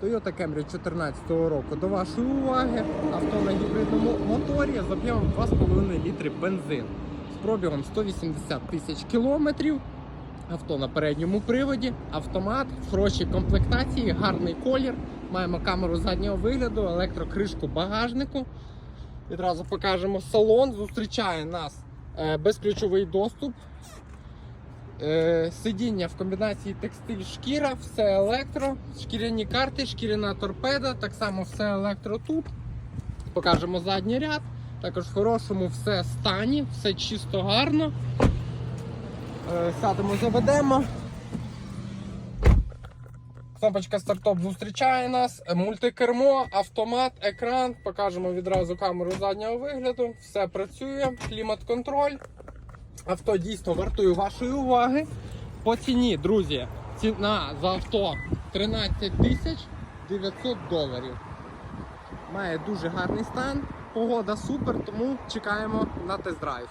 Toyota Camry 2014 року до вашої уваги. Авто на гібридному моторі з об'ємом 2,5 літри бензин з пробігом 180 тисяч кілометрів. Авто на передньому приводі, автомат в хорошій комплектації, гарний колір. Маємо камеру заднього вигляду, електрокришку багажнику. Відразу покажемо салон. Зустрічає нас е, безключовий доступ. Е, сидіння в комбінації текстиль шкіра, все електро, шкіряні карти, шкіряна торпеда, так само все електро тут. Покажемо задній ряд. Також в хорошому все стані, все чисто гарно. Е, Сядемо, заведемо. Кнопочка стартоп зустрічає нас, Е, мультикермо, автомат, екран. Покажемо відразу камеру заднього вигляду. Все працює, клімат-контроль. Авто дійсно вартує вашої уваги. По ціні, друзі, ціна за авто 13 тисяч 900 доларів. Має дуже гарний стан, погода супер, тому чекаємо на тест-драйв.